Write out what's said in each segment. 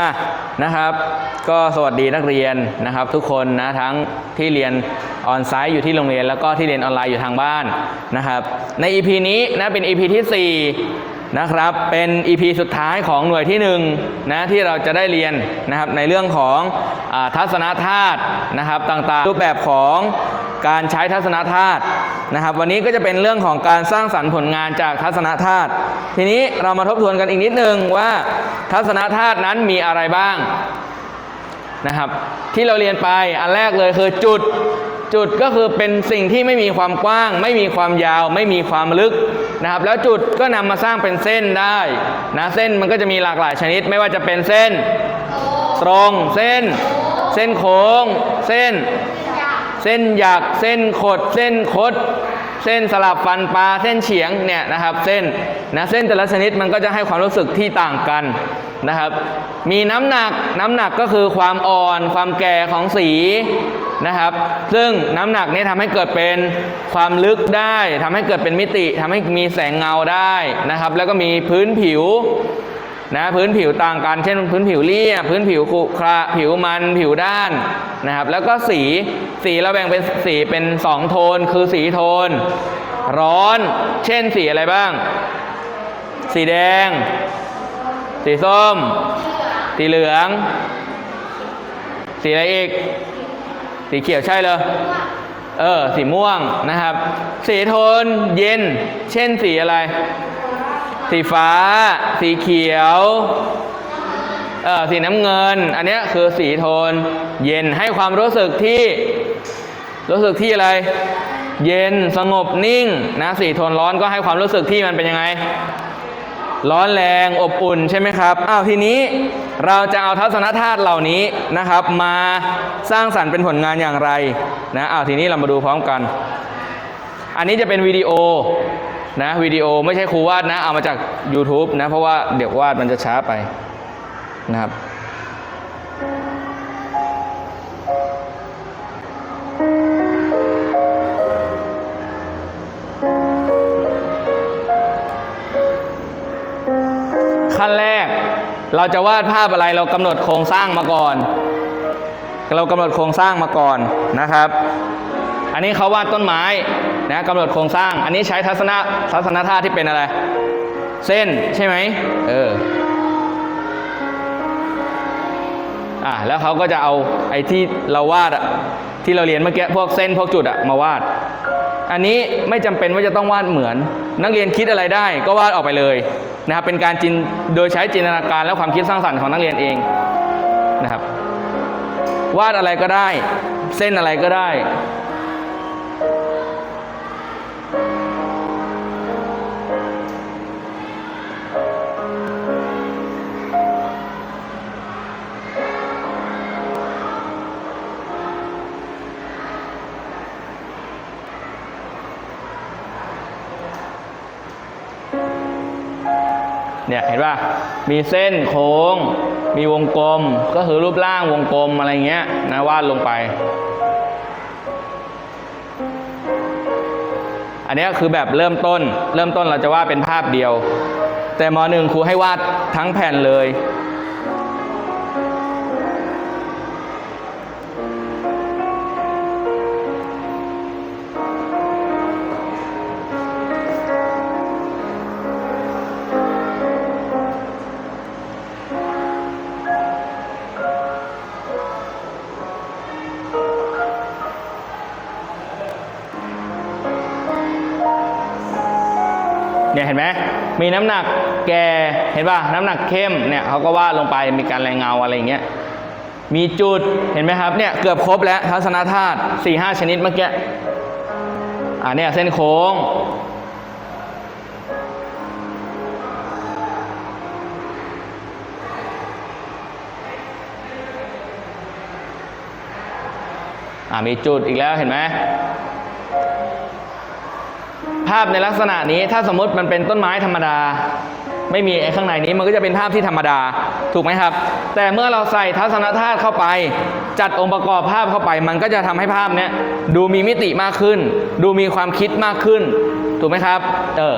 อะนะครับ ก็สวัสดีนักเรียนนะครับ ทุกคนนะทั้งที่เรียนออนไซต์อยู่ที่โรงเรียนแล้วก็ที่เรียนออนไลน์อยู่ทางบ้านนะครับ ใน EP นี้นะเป็น EP ที่4นะครับเป็น EP สุดท้ายของหน่วยที่1นะที่เราจะได้เรียนนะครับในเรื่องของอทัศนธาตุนะครับต่างๆ รูปแบบของการใช้ทัศนธาตุ นะครับ วันนี้ก็จะเป็นเรื่องของการสร้างสรรค์ผลงานจากทัศนธาตุทีนี้เรามาทบทวนกันอีกนิดนึงว่าทัศนธาตุนั้นมีอะไรบ้างนะครับ ที่เราเรียนไปอันแรกเลยคือจุดจุดก็คือเป็นสิ่งที่ไม่มีความกว้าง ไม่มีความยาว ไม่มีความลึกนะครับ แล้วจุดก็นำมาสร้างเป็นเส้นได้นะเส้นมันก็จะมีหลากหลายชนิด ไม่ว่าจะเป็นเส้น ตรงเส้น เส้นโค้ง เส้น เส้นหยัก เส้นขด เส้นคด เส้นสลับฟันปลา เส้นเฉียงเนี่ยนะครับ เส้นนะเส้นแต่ละชนิดมันก็จะให้ความรู้สึกที่ต่างกันนะครับ มีน้ำหนัก น้ำหนักก็คือความอ่อน ความแก่ของสีนะครับ ซึ่งน้ำหนักนี้ทำให้เกิดเป็นความลึกได้ทำให้เกิดเป็นมิติทำให้มีแสงเงาได้นะครับ แล้วก็มีพื้นผิว นะพื้นผิวต่างกันเช่นพื้นผิวเรียบพื้นผิวขุขระผิวมันผิวด้านนะครับแล้วก็สีสีเราแบ่งเป็นสีเป็นสองโทน คือสีโทน ร้อน เช่นสีอะไรบ้าง สีแดง สีส้ม สีเหลือง สีอะไรอีก สีเขียวใช่เลยเออสีม่วงนะครับ สีโทนเย็น เช่นสีอะไร สีฟ้า สีเขียวเออสีน้ำเงิน อันเนี้ยคือสีโทน เย็นให้ความรู้สึกที่ รู้สึกที่อะไร เย็นสงบนิ่งนะสีโทนร้อนก็ให้ความรู้สึกที่มันเป็นยังไง ร้อนแรงอบอุ่นใช่ไหมครับอ้าวทีนี้เราจะเอาทัศนธาตุเหล่านี้นะครับ มาสร้างสรรค์เป็นผลงานอย่างไรนะอ้าวทีนี้เรามาดูพร้อมกัน อันนี้จะเป็นวิดีโอ นะวิดีโอไม่ใช่ครูวาดนะ เอามาจาก YouTube นะ เพราะว่าเดี๋ยววาดมันจะช้าไปนะครับ ขั้นแรกเราจะวาดภาพอะไรเรากำหนดโครงสร้างมาก่อน เรากำหนดโครงสร้างมาก่อนนะครับ อันนี้เขาวาดต้นไม้ นะกำหนดโครงสร้าง อันนี้ใช้ทัศนะทัศนธาตุที่เป็นอะไร เส้นใช่ไหมเอออะแล้วเขาก็จะเอาไอ้ที่เราวาดอะที่เราเรียนเมื่อกี้พวกเส้นพวกจุดอะมาวาด อันนี้ไม่จำเป็นว่าจะต้องวาดเหมือน นักเรียนคิดอะไรได้ก็วาดออกไปเลยนะครับเป็นการจินโดยใช้จินตนาการและความคิดสร้างสรรค์ของนักเรียนเองนะครับวาดอะไรก็ได้ เส้นอะไรก็ได้ เนี่ยเห็นป่ะมีเส้นโค้ง มีวงกลม ก็คือรูปร่างวงกลมอะไรเงี้ยนะวาดลงไป อันนี้คือแบบเริ่มต้น เริ่มต้นเราจะวาดเป็นภาพเดียว แต่มหนึ่งครูให้วาดทั้งแผ่นเลย เนี่ยเห็นไหมมีน้ำหนักแก่เห็นป่ะน้ำหนักเข้มเนี่ยเขาก็วาดลงไปมีการแรงเงาอะไรอย่างเงี้ยมีจุดเห็นไหมครับเนี่ยเกือบครบแล้วทัศนธาตุสี่ห้าชนิดเมื่อกี้อ่าเนี่ยเส้นโค้งอ่ามีจุดอีกแล้วเห็นไหม ภาพในลักษณะนี้ถ้าสมมติมันเป็นต้นไม้ธรรมดา ไม่มีไอ้ข้างในนี้มันก็จะเป็นภาพที่ธรรมดาถูกไหมครับ แต่เมื่อเราใส่ทัศนธาตุเข้าไป จัดองค์ประกอบภาพเข้าไป มันก็จะทำให้ภาพเนี้ยดูมีมิติมากขึ้น ดูมีความคิดมากขึ้น ถูกไหมครับ เออ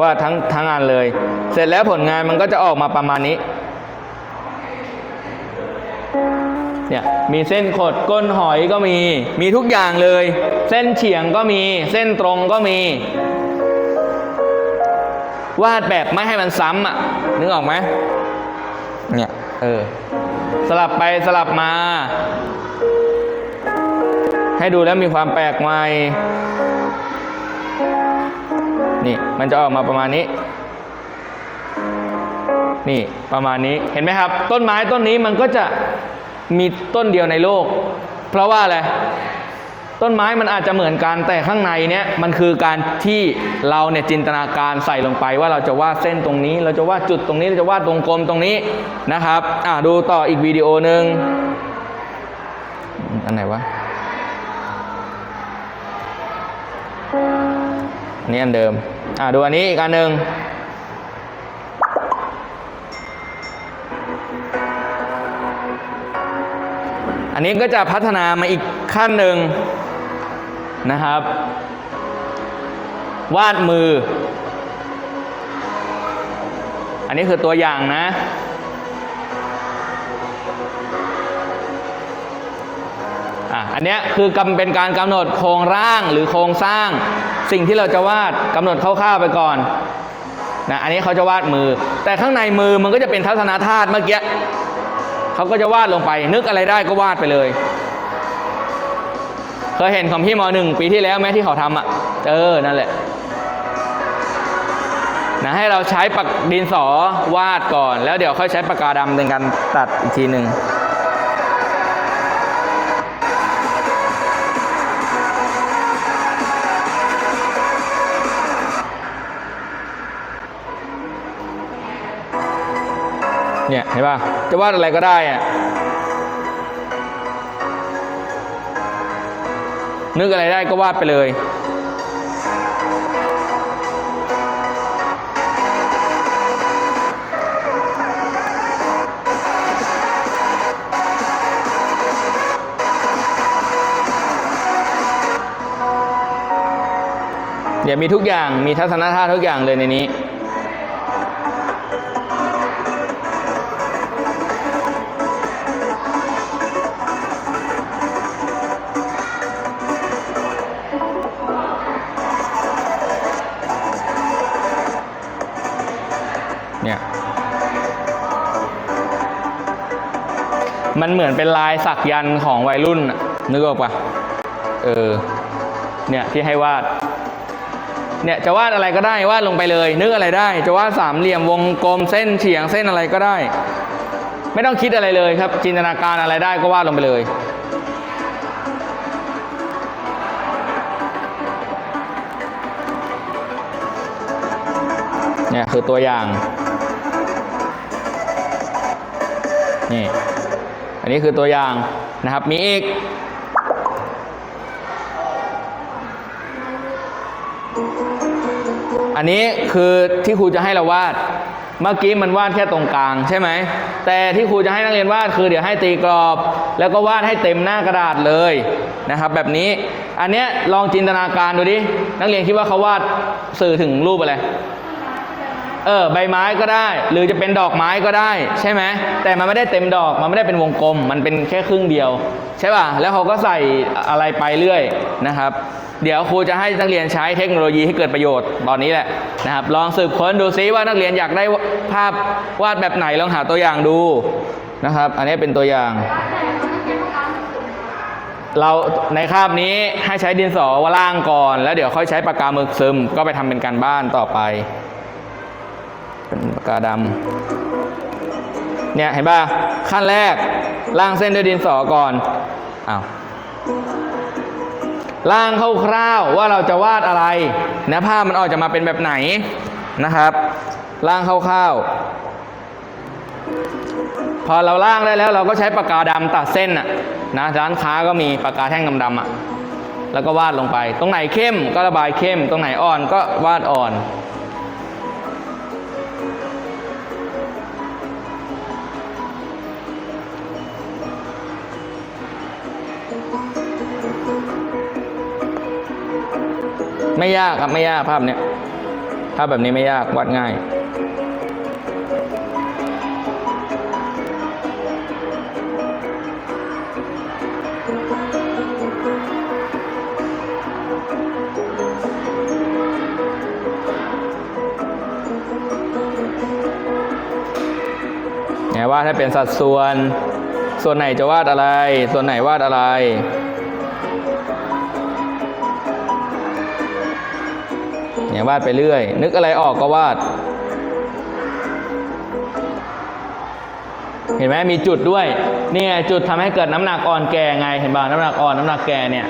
ว่าทั้งทั้งอันเลย เสร็จแล้วผลงานมันก็จะออกมาประมาณนี้เนี่ยมีเส้นขดก้นหอยก็มี มีทุกอย่างเลย เส้นเฉียงก็มี เส้นตรงก็มี วาดแบบไม่ให้มันซ้ำอะ นึกออกไหมเนี่ย เออ สลับไปสลับมา ให้ดูแล้วมีความแปลกใหม่ นี่มันจะออกมาประมาณนี้ นี่ประมาณนี้เห็นไหมครับ ต้นไม้ต้นนี้มันก็จะมีต้นเดียวในโลก เพราะว่าอะไรต้นไม้มันอาจจะเหมือนกันแต่ข้างในเนี้ยมันคือการที่เราเนี่ยจินตนาการใส่ลงไปว่าเราจะวาดเส้นตรงนี้ เราจะวาดจุดตรงนี้เราจะวาดวงกลมตรงนี้นะครับอ่าดูต่ออีกวิดีโอหนึ่งอันไหนวะ อันนี้อันเดิม อ่าดูอันนี้อีกอันหนึ่งอันนี้ก็จะพัฒนามาอีกขั้นหนึ่งนะครับ วาดมือ อันนี้คือตัวอย่างนะ อันเนี้ยคือกำเป็นการกำหนดโครงร่างหรือโครงสร้าง สิ่งที่เราจะวาดกำหนดคร่าวๆไปก่อนนะอันนี้เขาจะวาดมือ แต่ข้างในมือมันก็จะเป็นทัศนาธาตุเมื่อกี้เขาก็จะวาดลงไป นึกอะไรได้ก็วาดไปเลยเคยเห็นของพี่มหนึ่งปีที่แล้วไหมที่เขาทำอะเออนั่นแหละนะให้เราใช้ปากดินสอวาดก่อน แล้วเดี๋ยวค่อยใช้ปากกาดำในการตัดอีกทีหนึ่ง เนี่ยเห็นป่ะจะวาดอะไรก็ได้อะนึกอะไรได้ก็วาดไปเลยเดี๋ยวมีทุกอย่างมีทัศนธาตุทุกอย่างเลยในนี้ มันเหมือนเป็นลายสักยันของวัยรุ่นนึกออกปะเออ เนี่ยที่ให้วาด เนี่ยจะวาดอะไรก็ได้วาดลงไปเลย นึกอะไรได้ จะวาดสามเหลี่ยมวงกลมเส้นเฉียงเส้นอะไรก็ได้ ไม่ต้องคิดอะไรเลยครับ จินตนาการอะไรได้ก็วาดลงไปเลยเนี่ยคือตัวอย่าง นี่ อันนี้คือตัวอย่างนะครับ มีอีก อันนี้คือที่ครูจะให้เราวาด เมื่อกี้มันวาดแค่ตรงกลางใช่ไหม แต่ที่ครูจะให้นักเรียนวาดคือเดี๋ยวให้ตีกรอบ แล้วก็วาดให้เต็มหน้ากระดาษเลยนะครับ แบบนี้ อันเนี้ยลองจินตนาการดูดิ นักเรียนคิดว่าเขาวาดสื่อถึงรูปอะไร เออใบไม้ก็ได้ หรือจะเป็นดอกไม้ก็ได้ ใช่ไหมแต่มันไม่ได้เต็มดอกมันไม่ได้เป็นวงกลม มันเป็นแค่ครึ่งเดียว ใช่ป่ะแล้วเขาก็ใส่อะไรไปเรื่อยนะครับ เดี๋ยวครูจะให้นักเรียนใช้เทคโนโลยีให้เกิดประโยชน์ตอนนี้แหละนะครับ ลองสืบค้นดูซิว่านักเรียนอยากได้ภาพวาดแบบไหนลองหาตัวอย่างดูนะครับ อันนี้เป็นตัวอย่าง เราในคาบนี้ให้ใช้ดินสอวาล่างก่อน แล้วเดี๋ยวค่อยใช้ปากกาหมึกซึมก็ไปทำเป็นการบ้านต่อไป กกาดำเนี่ยเห็นป่ะขั้นแรกล่างเส้นด้วยดินสอก่อนอ้าวล่างคร่าวๆว่าเราจะวาดอะไรนะภาพมันออกจะมาเป็นแบบไหนนะครับล่างคร่าวๆพอเราล่างได้แล้วเราก็ใช้ปากกาดำตัดเส้นอะนะร้านค้าก็มีปากกาแท่งดำๆอะแล้วก็วาดลงไป ตรงไหนเข้มก็ระบายเข้ม ตรงไหนอ่อนก็วาดอ่อน ไม่ยากครับไม่ยากภาพเนี้ยภาพแบบนี้ไม่ยากวาดง่ายไงวาดให้เป็นสัดส่วน ส่วนไหนจะวาดอะไร ส่วนไหนวาดอะไร เนี่ยวาดไปเรื่อย นึกอะไรออกก็วาด เห็นไหมมีจุดด้วยเนี่ไงจุดทำให้เกิดน้ำหนักอ่อนแก่ไงเห็นป่ะน้ำหนักอ่อนน้ำหนักแก่เนี่ย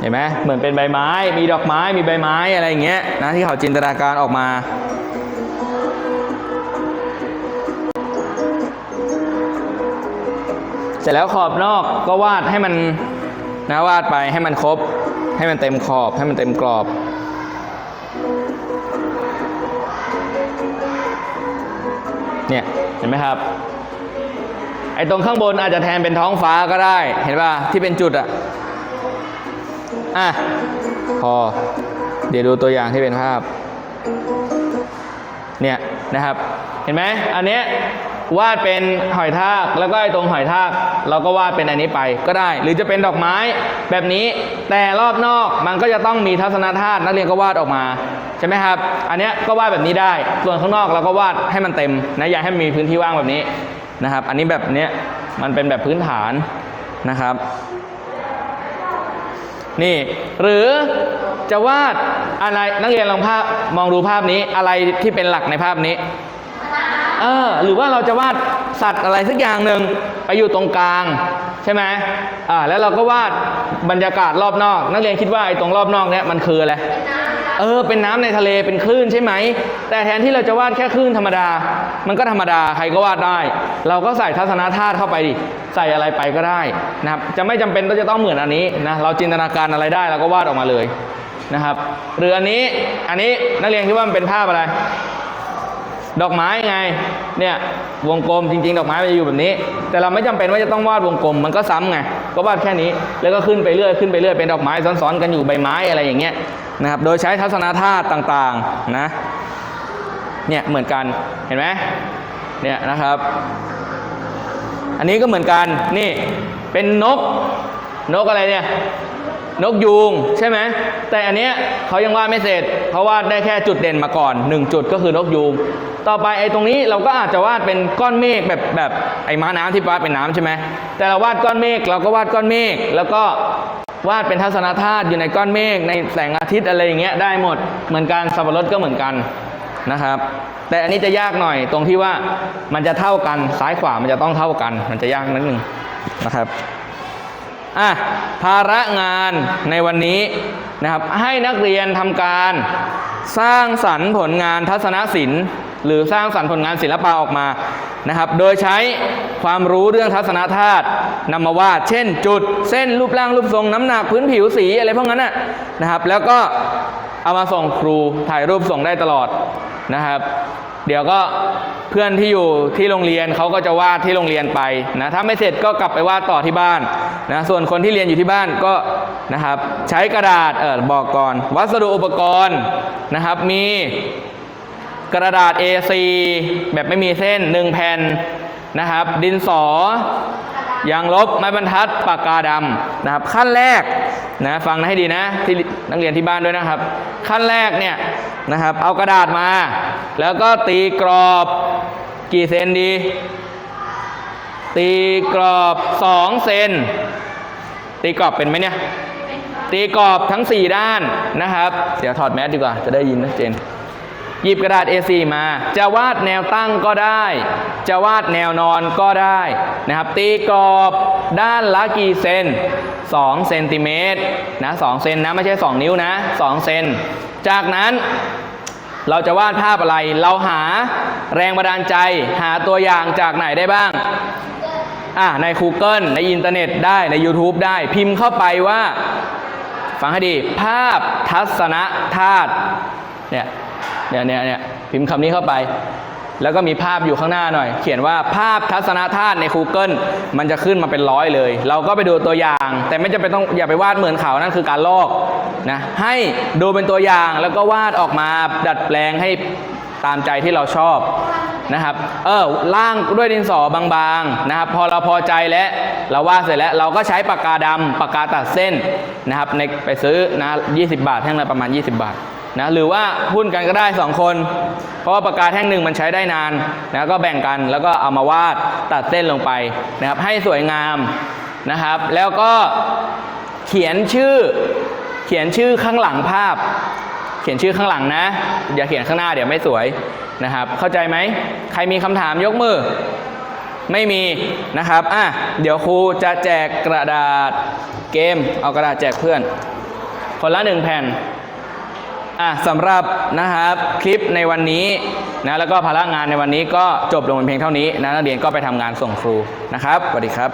เห็นไหมเหมือนเป็นใบไม้ มีดอกไม้มีใบไม้อะไรอย่างเงี้ยนะที่เขาจินตนาการออกมา ร็จแล้วขอบนอกก็วาดให้มันนะวาดไปให้มันครบ ให้มันเต็มขอบให้มันเต็มกรอบเนี่ยเห็นไหมครับไอ้ตรงข้างบนอาจจะแทนเป็นท้องฟ้าก็ได้ เห็นป่ะที่เป็นจุดอะอะพอเดี๋ยวดูตัวอย่างที่เป็นภาพ เนี่ยนะครับ เห็นไหมอันเนี้ย วาดเป็นหอยทากแล้วก็ไอ้ตรงหอยทากเราก็วาดเป็นอันนี้ไปก็ได้ หรือจะเป็นดอกไม้แบบนี้แต่รอบนอกมันก็จะต้องมีทัศนธาตุนักเรียนก็วาดออกมาใช่ไหมครับ อันนี้ก็วาดแบบนี้ได้ ส่วนข้างนอกเราก็วาดให้มันเต็มนะอย่าให้มีพื้นที่ว่างแบบนี้นะครับ อันนี้แบบเนี้ยมันเป็นแบบพื้นฐานนะครับ นี่หรือจะวาดอะไรนักเรียนลองภาพมองดูภาพนี้อะไรที่เป็นหลักในภาพนี้ เออหรือว่าเราจะวาดสัตว์อะไรสักอย่างหนึ่งไปอยู่ตรงกลางใช่ไหมอ่าแล้วเราก็วาดบรรยากาศรอบนอก นักเรียนคิดว่าไอ้ตรงรอบนอกเนี้ยมันคืออะไรเออเป็นน้ำในทะเลเป็นคลื่นใช่ไหม แต่แทนที่เราจะวาดแค่คลื่นธรรมดา มันก็ธรรมดาใครก็วาดได้ เราก็ใส่ทัศนธาตุเข้าไปดิใส่อะไรไปก็ได้นะครับจะไม่จำเป็นต้องจะต้องเหมือนอันนี้นะเราจินตนาการอะไรได้เราก็วาดออกมาเลยนะครับหรืออันนี้อันนี้นักเรียนคิดว่ามันเป็นภาพอะไร ดอกไม้ไง เนี่ยวงกลมจริง ๆ ดอกไม้มันจะอยู่แบบนี้ แต่เราไม่จำเป็นว่าจะต้องวาดวงกลมมันก็ซ้ำไงก็วาดแค่นี้แล้วก็ขึ้นไปเรื่อยขึ้นไปเรื่อยเป็นดอกไม้ซ้อนๆกันอยู่ใบไม้อะไรอย่างเงี้ยนะครับโดยใช้ทัศนธาตุต่างๆนะเนี่ยเหมือนกันเห็นไหมเนี่ยนะครับ อันนี้ก็เหมือนกันนี่เป็นนกนกอะไรเนี่ย นกยูงใช่ไหมแต่อันเนี้ยเขายังวาดไม่เสร็จเขาวาดได้แค่จุดเด่นมาก่อน 1 จุดก็คือนกยูงต่อไปไอ้ตรงนี้เราก็อาจจะวาดเป็นก้อนเมฆแบบแบบไอ้ม้าน้ำที่วาดเป็นน้ำใช่ไหมแต่เราวาดก้อนเมฆเราก็วาดก้อนเมฆแล้วก็วาดเป็นทัศนธาตุอยู่ในก้อนเมฆในแสงอาทิตย์อะไรอย่างเงี้ยได้หมดเหมือนกันสับปะรดก็เหมือนกันนะครับ แต่อันนี้จะยากหน่อยตรงที่ว่ามันจะเท่ากันซ้ายขวามันจะต้องเท่ากัน มันจะยากนิดนึงนะครับ อะภาระงานในวันนี้นะครับ ให้นักเรียนทำการสร้างสรรค์ผลงานทัศนศิลป์ หรือสร้างสรรค์ผลงานศิลปะออกมานะครับ โดยใช้ความรู้เรื่องทัศนธาตุนำมาวาด เช่น จุด เส้นรูปร่างรูปทรงน้ำหนักพื้นผิวสีอะไรพวกนั้นนะนะครับ แล้วก็เอามาส่งครูถ่ายรูปส่งได้ตลอดนะครับ เดี๋ยวก็ เพื่อนที่อยู่ที่โรงเรียนเขาก็จะวาดที่โรงเรียนไปนะถ้าไม่เสร็จก็กลับไปวาดต่อที่บ้านนะส่วนคนที่เรียนอยู่ที่บ้านก็นะครับใช้กระดาษเออบอกก่อน วัสดุอุปกรณ์นะครับมีกระดาษ A4 แบบไม่มีเส้น 1 แผ่นนะครับ ดินสอยางลบไม้บรรทัดปากกาดำนะครับ ขั้นแรกนะฟังให้ดีนะที่นักเรียนที่บ้านด้วยนะครับ ขั้นแรกเนี่ยนะครับ เอากระดาษมา แล้วก็ตีกรอบ กี่เซนดี ตีกรอบ2เซนตีกรอบเป็นไหมเนี่ย ตีกรอบทั้ง 4 ด้านนะครับ เดี๋ยวถอดแมสดีกว่า จะได้ยินชัดเจนหยิบกระดาษ A4 มา จะวาดแนวตั้งก็ได้ จะวาดแนวนอนก็ได้นะครับ ตีกรอบด้านละกี่เซน2เซนติเมตรนะ2เซนนะ ไม่ใช่ 2 นิ้วนะ2เซน จากนั้น เราจะวาดภาพอะไร เราหาแรงบันดาลใจ หาตัวอย่างจากไหนได้บ้าง อะใน Google ในอินเทอร์เน็ตได้ใน YouTube ได้พิมพ์เข้าไปว่า ฟังให้ดี ภาพทัศนธาตุเนี่ยเนี่ยเนี่ยเนี่ยพิมพ์คำนี้เข้าไป แล้วก็มีภาพอยู่ข้างหน้าหน่อย เขียนว่าภาพทัศนธาตุใน Google มันจะขึ้นมาเป็นร้อยเลย เราก็ไปดูตัวอย่าง แต่ไม่จำเป็นต้องอย่าไปวาดเหมือนเขานั่นคือการลอกนะให้ดูเป็นตัวอย่างแล้วก็วาดออกมาดัดแปลงให้ตามใจที่เราชอบนะครับ เออล่างด้วยดินสอบางๆนะครับ พอเราพอใจแล้วเราวาดเสร็จแล้ว เราก็ใช้ปากกาดำปากกาตัดเส้นนะครับในไปซื้อนะ20 บาทแท่งละประมาณ 20 บาท นะหรือว่าหุ้นกันก็ได้ 2 คน เพราะว่าปากกาแท่งหนึ่งมันใช้ได้นานนะก็แบ่งกันแล้วก็เอามาวาดตัดเส้นลงไปนะครับให้สวยงามนะครับ แล้วก็เขียนชื่อเขียนชื่อข้างหลังภาพ เขียนชื่อข้างหลังนะ อย่าเขียนข้างหน้าเดี๋ยวไม่สวยนะครับ เข้าใจไหมใครมีคำถามยกมือ ไม่มีนะครับอะเดี๋ยวครูจะแจกกระดาษเกม เอากระดาษแจกเพื่อน คนละหนึ่งแผ่น อะสำหรับนะครับคลิปในวันนี้นะแล้วก็ภาระงานในวันนี้ก็จบลงเป็นเพียงเท่านี้นะนักเรียนก็ไปทำงานส่งครูนะครับสวัสดีครับ